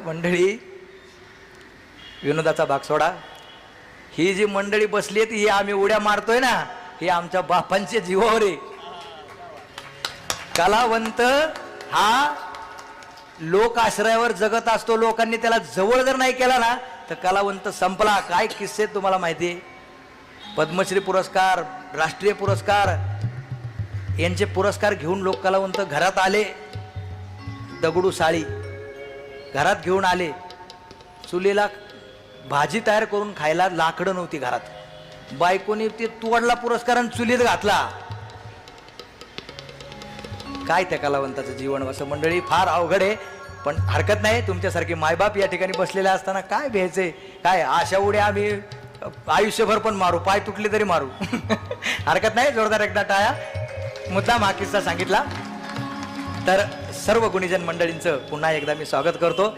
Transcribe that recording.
मंडळी विनोदाचा भाग सोडा. ही जी मंडळी बसली ही आम्ही उड्या मारतोय ना ही आमच्या बापांचे जीवावर आहे. कलावंत हा लोक आश्रयावर जगत असतो लोकांनी त्याला जवळ जर नाही केला ना तर कलावंत संपला. काय किस्से आहेत तुम्हाला माहिती आहे? पद्मश्री पुरस्कार राष्ट्रीय पुरस्कार यांचे पुरस्कार घेऊन लोक कलावंत घरात आले. दगडू साळी घरात घेऊन आले. चुलीला भाजी तयार करून खायला लाकडं नव्हती घरात. बायकोनी ते तोडला पुरस्कार आणि चुलीत घातला. काय त्या कलावंताचं जीवन? असं मंडळी फार अवघड आहे. पण हरकत नाही तुमच्यासारखे मायबाप या ठिकाणी बसलेले असताना काय भ्यायचंय? काय अशा उड्या आम्ही आयुष्यभर पण मारू पाय तुटले तरी मारू. हरकत नाही जोरदार एकदा टाया मुद्दाम हा किस्सा सांगितला. तर सर्व गुणीजन मंडळींचं पुन्हा एकदा मी स्वागत करतो.